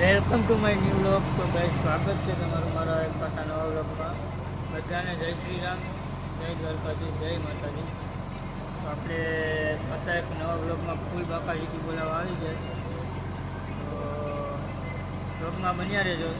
Welcome to my new blog તો ભાઈ સ્વાગત છે તમારું મારા એક પાછા નવા બ્લોગમાં બધાને જય શ્રી રામ, જય દ્વારકાજી જય માતાજી. તો આપણે પાછા એક નવા બ્લોગમાં ફૂલ બાકાજીથી બોલાવવા આવી છે. તો બ્લોગમાં બન્યા રહેજો.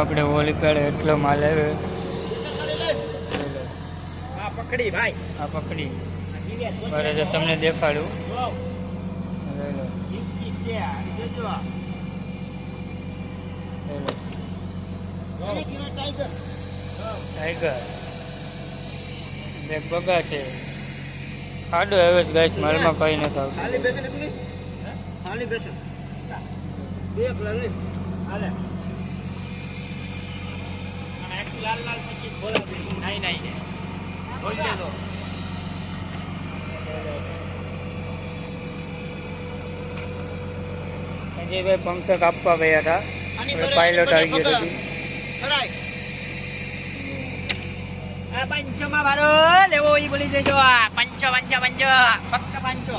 આપણે હોલી કાઢે એટલો માલ આવ્યો. હા પકડી ભાઈ. આ પકડી. બરે તો તમને દેખાડું. ટાઈગર. બેગ બગા છે. ખાડો આવે છે ગાઈસ માલમાં કઈ નથી આવતું. ખાલી બેસન ખાલી બેસન બે કલર લે. હાલે. એક લાલ લાલ પછી બોલા નહીં નહીં બોલ દે સંજયભાઈ પંખ કાપવા ગયા હતા આપણે પાયલોટ આવી ગયો હતી પંચો માં મારો લેવો એ બોલી દેજો આ. પંચો પંચો પંચો. ફક્ત પંચો.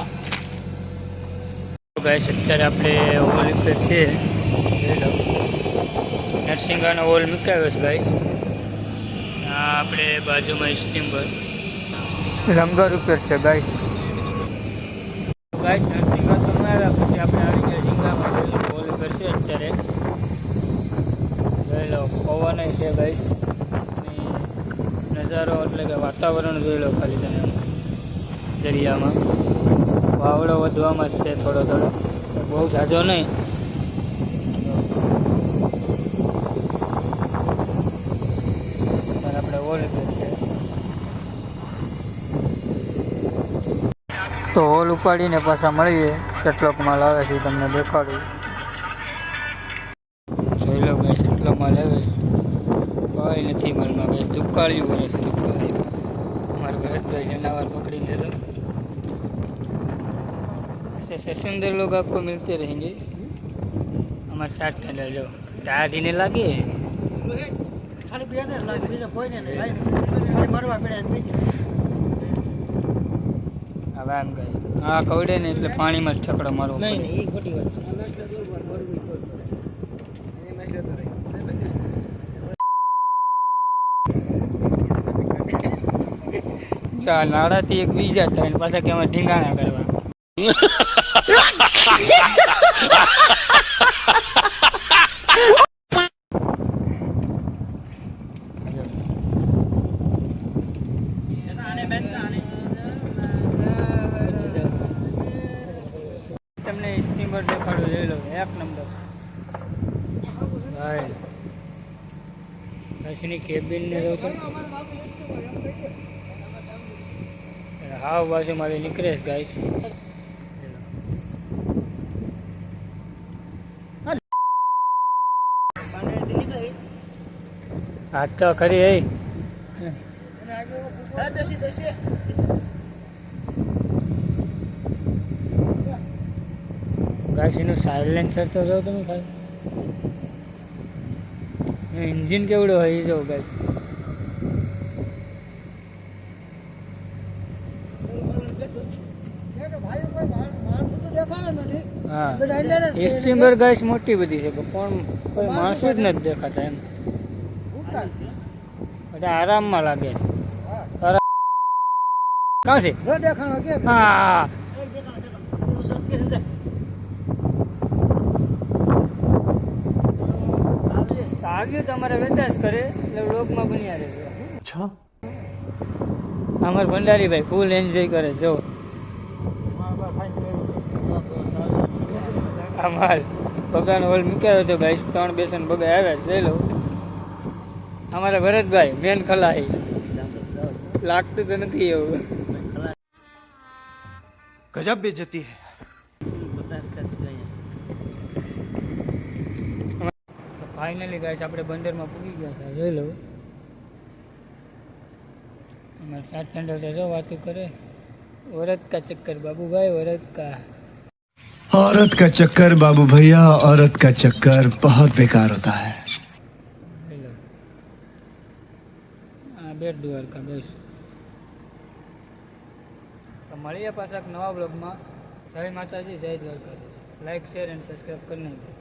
ગાઈસ અત્યારે આપણે હોલ છે નરસિંહાનો હોલ મુકાયો છે ગાઈસ. આપણે બાજુમાં સ્ટીમ પર લંગર ઉપર છે ગાઈસ ગાઈસ નરસિંહ તો આવ્યા પછી આપણે આવી ગયા ઝીંગામાં હોલ કોલ કરશે અત્યારે. જોઈ લો પવન છે ગાઈસ નજારો એટલે કે વાતાવરણ જોઈ લો ખાલી તમે. દરિયામાં. વાવડો વધવામાં જ છે થોડો થોડો. બહુ ઝાઝો નહીં પણ આપણે હોલ ઉપર છે તો હોલ ઉપાડીને પાછા મળીએ કેટલોક માલ આવે છે એ તમને દેખાડું જોઈ લો ગેસ એટલો માલ આવે છે કઈ નથી માલમાં ગેસ દુકાળ્યું કરે છે દુકાળ્યું અમારે ભરતભાઈ જનાવર પકડી દે તો ऐसे ऐसे सुंदर लोग आपको मिलते रहेंगे हमारे साथ टहल लो दादी ने लगे ખાલી બે ને લાગે બીજો કોઈ નહીં નહીં. ખાલી મરવા પડે હવે આમ કહીશ હા કવડે ને એટલે પાણીમાં જ ઠકડો મારવો નહીં. નહીં એ ખોટી વાત છે. નાળાથી એક બીજા થાય ને પાછા કે ઢીંગાણા કરવા. લો, એક નંબર ભાઈ પછીની કેબિન ને હાવ બાજુ મારી નીકળે છે ગાઈસ હાથ તો ખરી એ દસી દસી એનું સાયલેન્સર તો જો તમે ખાલી. એન્જિન કેવડું હોય એ જો હા. સ્ટીમર મોટી બધી છે પણ કોઈ માણસો જ નથી દેખાતા એમ. બધા આરામમાં લાગે છે. કાં છે? હા. આવ્યું તો અમારા બેટા કરે એટલે વ્લોગમાં બન્યા રહેજો. અમાર ભંડારીભાઈ ફૂલ એન્જોય કરે જો. અમાર ભગવાન હોલ મૂક્યો હતો ભાઈ ત્રણ બેસન બગા આવ્યા જઈ લો. અમારા ભરતભાઈ મેન ખલાઈ લાગતું તો નથી એવું. ગજબ બેજતી હે. ફાઇનલી ગાઈસ આપણે બંદરમાં પૂગી ગયા છે જોઈ લો અમારે સાત ટેન્ડર તો જો વાતું કરે औरत का चक्कर बाबू भाई औरत का औरत का चक्कर बाबू भैया औरत का चक्कर बहुत बेकार होता है જોઈ લો આ બેટ દ્વારકા બસ તો મળીએ પાછા એક નવા બ્લોગમાં જય માતાજી જય Dwarkadhish like share and subscribe કરી નાખજો